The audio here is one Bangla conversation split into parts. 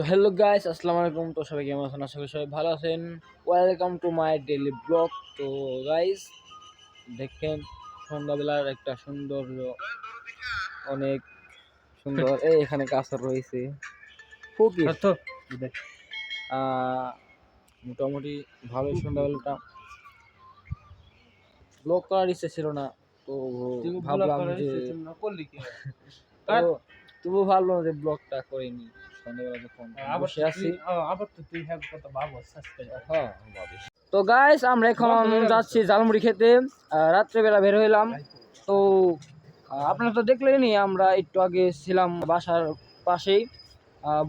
তো হ্যালো গাইস আসসালামু আলাইকুম। তো সবাই কেমন আছেন? আশা করি সবাই ভালো আছেন। Welcome to my daily blog তো গাইস দেখেন সন্ধ্যাবেলার একটা সৌন্দর্য অনেক সুন্দর এই এখানে কাঁচা রয়েছে। খুবই মোটামুটি ভালোই সন্ধ্যাবেলাটা। ব্লগ করার ইচ্ছে ছিল না। তো ভাবলাম যে তবু ভাবলাম যে ব্লগটা করিনি। সন্ধ্যাবেলা যখন বসে আছি। হ্যাঁ, তো গাইস আমরা এখন যাচ্ছি ঝালমুড়ি খেতে। রাত্রেবেলা বের হইলাম। তো আপনারা তো দেখলেনই আমরা একটু আগে ছিলাম বাসার পাশেই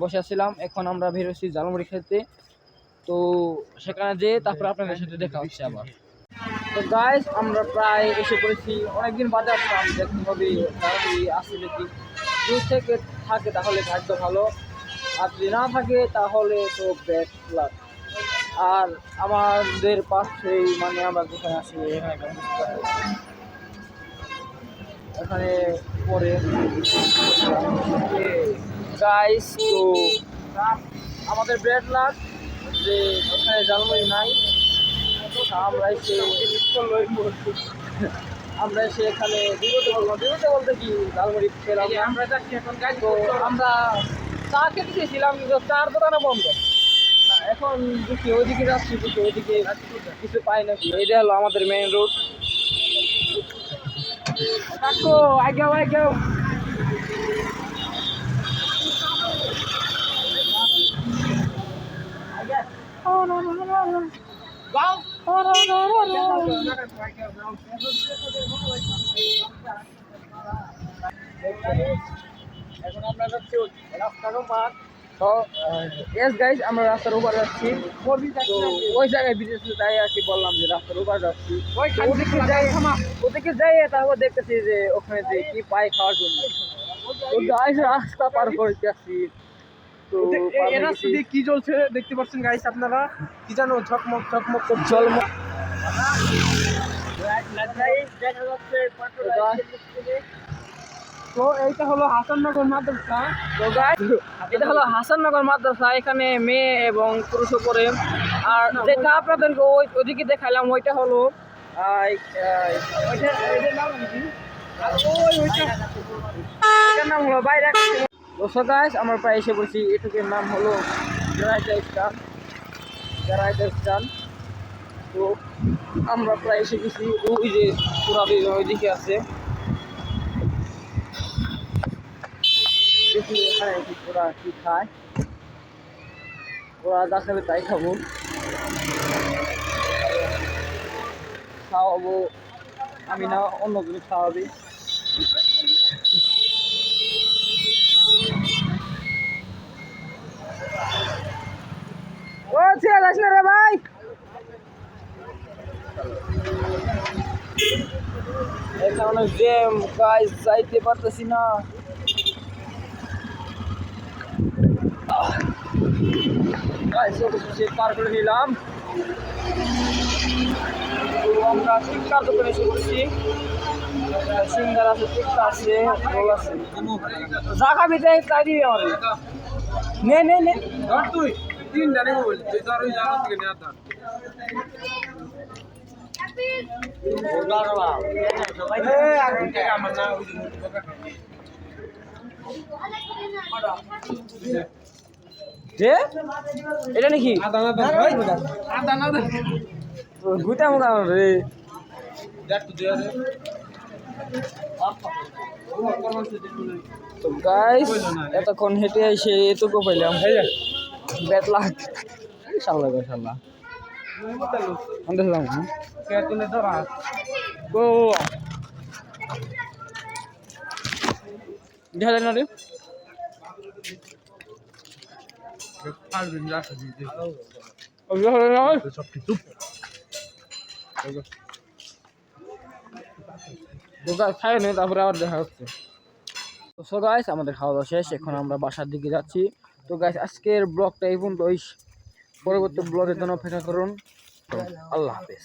বসে আছিলাম। এখন আমরা বের হচ্ছি ঝালমুড়ি খেতে। তো সেখানে যেয়ে তারপর আপনাদের সাথে দেখা হচ্ছে আবার। তো গাইস আমরা প্রায় এসে পড়েছি। অনেকদিন বাদে আসলাম দেখতে হবে তাড়াতাড়ি আসছে দেখি দূর থেকে থাকে তাহলে ভাগ্য ভালো। আর যদি না থাকে তাহলে তো ব্যাড লাগ আর আমাদের পাশেই মানে আমরা যেখানে আসি এখানে আছে। পরে গাইস তো আমাদের ব্রেড লাগ যে এখানে জালমুড়ি নাই। আমরা এসে আমরা এসে এখানে বিগতে বললাম। বিগতে বলতে কি? জালমুড়ি পেলাম। আমরা আমরা চা খেতে চেয়েছিলাম কিন্তু চার দোকানে বন্ধ। এখন দেখি ওইদিকে যাচ্ছি দেখি ওইদিকে কিছু পাই নাকি? এটা হলো আমাদের মেইন রোড কাকু আগে আগে। এখন আমরা যাচ্ছি রাস্তার ওপার। তো এস গাইজ আমরা রাস্তার যাচ্ছি। তো ওই জায়গায় বিদেশ আর কি বললাম যে রাস্তার যাচ্ছি। ওদিকে যাই ওদিকে যাই তারপর দেখতেছি যে ওখানে যে কি পাই খাওয়ার জন্য। তো গাইজ রাস্তা পার করে যাচ্ছি তো কি চলছে দেখতে পাচ্ছেন গাইস আপনারা? কি জানো ঝকমক ঝকমক করছে। জলম তো এইটা হলো হাসাননগর মাদ্রাসা। তো এটা হলো হাসাননগর মাদ্রাসা এখানে মেয়ে এবং পুরুষ পড়ে। আর যেটা আপনাদেরকে ওই ওইদিকে দেখালাম ওইটা হলো এটার নাম হলো বাইরে so guys, আমরা প্রায় এসে বলছি এটুকুর নাম হলো গ্যারাইটা স্টান গ্যারাইটা স্টান তো আমরা প্রায় এসে গেছি। ওই যে পুরা ওইদিকে আছে। দেখি এখানে তাই খাব খাওয়াবো আমি না অন্য খাওয়াবি ভাই এখানে জ্যাম গাইস যাইতে পারতেছি না গাইস সে পার করে নিলাম। আমরা টিক্কার দোকানে এসে পড়েছি। সিঙ্গার আছে আছে রোল আছে। যা খাবি তাই তাই দিবি আমার নে নে। নে তুই। তিন জানি বল তুই ধর ওই জায়গা থেকে নিয়ে ধর। এই আগে থেকে আমার না ওই যে এটা নাকি? গুটা মুখা রে তো গাইস এতক্ষণ হেঁটে এসে এটুকু পাইলাম। ব্যাট লাগ সাল্লা গো সাল্লা আন্দাজ লাম কে তুই ধর আ গো দেখা যায় তারপরে আবার দেখা হচ্ছে তো সো গাইস আমাদের খাওয়া দাওয়া শেষ এখন আমরা বাসার দিকে যাচ্ছি তো গাইস আজকের ব্লগটা এই পর্যন্ত পরবর্তী ব্লগের জন্য অপেক্ষা করুন আল্লাহ হাফেজ।